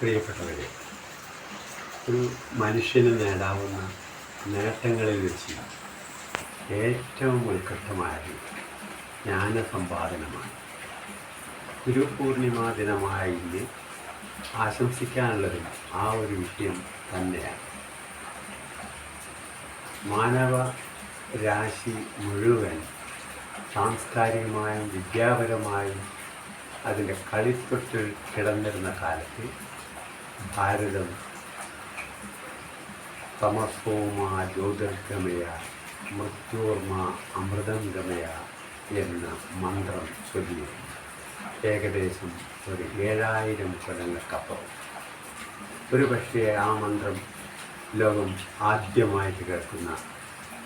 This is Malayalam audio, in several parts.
പ്രിയപ്പെട്ടവരെ ഒരു മനുഷ്യന് നേടാവുന്ന നേട്ടങ്ങളിൽ വെച്ച് ഏറ്റവും ഉത്കൃഷ്ടമായത് ജ്ഞാനസമ്പാദനമാണ്. ഗുരു പൂർണിമ ദിനമായ ഇന്ന് ആശംസിക്കാനുള്ളതും ആ ഒരു വിഷയം തന്നെയാണ്. മാനവ രാശി മുഴുവൻ സാംസ്കാരികമായും വിദ്യാപരമായും അതിന്റെ കളിത്തൊട്ടിൽ കിടന്നിരുന്ന കാലത്ത് ഭാരതം തമസോമ ജ്യോതിർഗമയ മൃത്യോർമ അമൃതം ഗമയ എന്ന മന്ത്രം ചൊല്ലി ഏകദേശം ഒരു ഏഴായിരം കൊല്ലങ്ങൾക്കപ്പുറം. ഒരു പക്ഷേ ആ മന്ത്രം ലോകം ആദ്യമായിട്ട് കേൾക്കുന്ന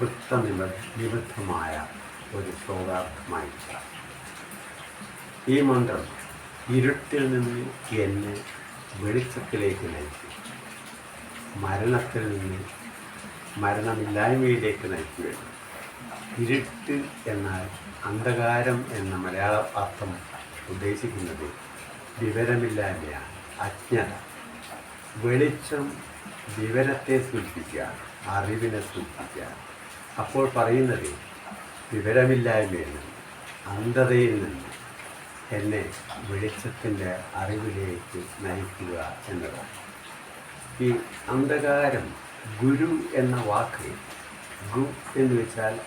വൃത്തനിബ നിബദ്ധമായ ഒരു ശ്ലോകാർത്ഥമായിട്ടാണ് ഈ മന്ത്രം ഇരുട്ടിൽ നിന്ന് എന്നെ വെളിച്ചത്തിലേക്ക് നയിച്ചു മരണത്തിൽ നിന്ന് മരണമില്ലായ്മയിലേക്ക് നയിക്കുകയാണ് ഇരുട്ട് എന്നാൽ അന്ധകാരം എന്ന മലയാള അർത്ഥം ഉദ്ദേശിക്കുന്നത് വിവരമില്ലായ്മയാണ് അജ്ഞത. വെളിച്ചം വിവരത്തെ സൂചിപ്പിക്കുക അറിവിനെ സൂചിപ്പിക്കുക. അപ്പോൾ പറയുന്നത് വിവരമില്ലായ്മയിൽ നിന്ന് അന്ധതയിൽ നിന്ന് എന്നെ വെളിച്ചത്തിന്റെ അറിവിലേക്ക് നയിക്കുക എന്നതാണ്. ഈ അന്ധകാരം ഗുരു എന്ന വാക്ക് ഗു എന്ന് വെച്ചാൽ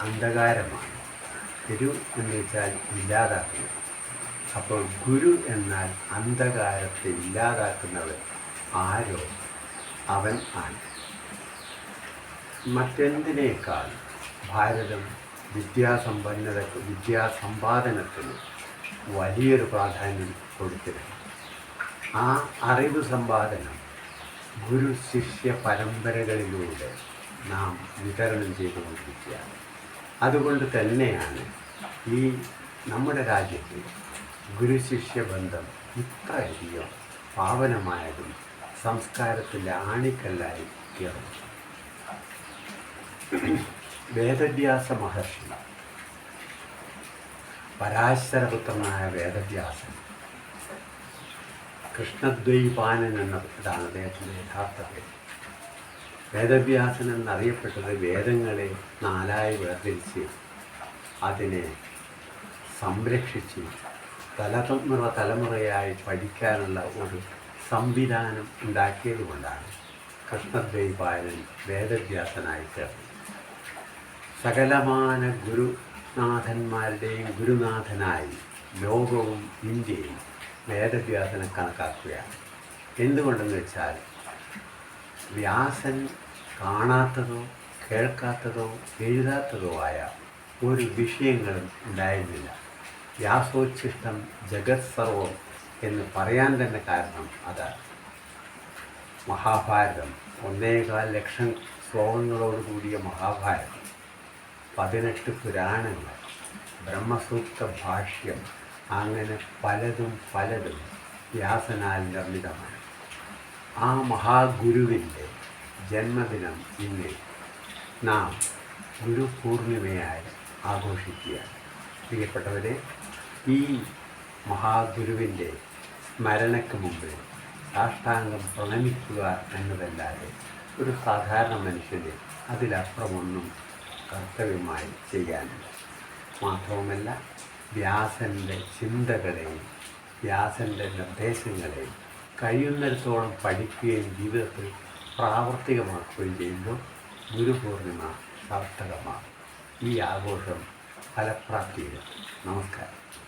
അന്ധകാരമാണ്. ഗുരു എന്ന് വെച്ചാൽ ഇല്ലാതാക്കുക അപ്പോൾ ഗുരു എന്നാൽ അന്ധകാരത്തെ ഇല്ലാതാക്കുന്നവൻ ആരോ അവൻ ആണ്. മറ്റെന്തിനേക്കാൾ ഭാരതം വിദ്യാസമ്പന്നത വിദ്യാസമ്പാദനത്തിന് വലിയൊരു പ്രാധാന്യം കൊടുത്തിരുന്നു. ആ അറിവ് സമ്പാദനം ഗുരു ശിഷ്യ പരമ്പരകളിലൂടെ നാം വിതരണം ചെയ്തുകൊണ്ടിരിക്കുകയാണ്. അതുകൊണ്ട് തന്നെയാണ് ഈ നമ്മുടെ രാജ്യത്ത് ഗുരു ശിഷ്യ ബന്ധം ഇത്രയധികം പാവനമായതും സംസ്കാരത്തിന്റെ ആണിക്കല്ലായി തീർന്നു വേദവ്യാസ മഹർഷി പരാശരപുത്രനായ വേദവ്യാസൻ. കൃഷ്ണദ്വൈപാനൻ എന്ന ഇതാണ് അദ്ദേഹത്തിന്റെ യഥാർത്ഥ പേര്. വേദവ്യാസൻ എന്നറിയപ്പെട്ടത് വേദങ്ങളെ നാലായി വേർതിരിച്ച് അതിനെ സംരക്ഷിച്ച് തലമുറ തലമുറയായി പഠിക്കാനുള്ള ഒരു സംവിധാനം ഉണ്ടാക്കിയതുകൊണ്ടാണ് കൃഷ്ണദ്വൈപാലൻ വേദവ്യാസനായി ചേർന്നത്. സകലമാന ഗുരുനാഥന്മാരുടെയും ഗുരുനാഥനായി ലോകവും ഇന്ത്യയും വേദവ്യാസനെ കണക്കാക്കുകയാണ്. എന്തുകൊണ്ടെന്ന് വെച്ചാൽ വ്യാസൻ കാണാത്തതോ കേൾക്കാത്തതോ എഴുതാത്തതോ ആയ ഒരു വിഷയങ്ങളും ഉണ്ടായിരുന്നില്ല. വ്യാസോച്ഛിഷ്ടം ജഗത് സർവം എന്ന് പറയാൻ തന്നെ കാരണം അതാണ് മഹാഭാരതം ഒന്നേകാൽ ലക്ഷം ശ്ലോകങ്ങളോട് കൂടിയ മഹാഭാരതം. പതിനെട്ട് പുരാണങ്ങൾ ബ്രഹ്മസൂക്ത ഭാഷ്യം അങ്ങനെ പലതും പലതും വ്യാസനാൽ നിർമ്മിതമാണ്. ആ മഹാഗുരുവിന്റെ ജന്മദിനം ഇന്ന് നാം ഗുരു പൂർണിമയായി ആഘോഷിക്കുകയാണ്. പ്രിയപ്പെട്ടവരെ ഈ മഹാഗുരുവിന്റെ സ്മരണയ്ക്ക് മുമ്പിൽ സാഷ്ടാംഗം പ്രണമിക്കുക എന്നതല്ലാതെ ഒരു സാധാരണ മനുഷ്യന് അതിലപ്പുറമൊന്നും കർത്തവ്യമായി ചെയ്യാനുണ്ട്. മാത്രവുമല്ല വ്യാസന്റെ ചിന്തകളെയും വ്യാസന്റെ നിർദ്ദേശങ്ങളെയും കഴിയുന്നിടത്തോളം പഠിക്കുകയും ജീവിതത്തിൽ പ്രാവർത്തികമാക്കുകയും ചെയ്യുമ്പോൾ ഗുരുപൂർണിമ സാർത്ഥകമാണ്. ഈ ആഘോഷം ഫലപ്രാപ്തിയിലും നമസ്കാരം.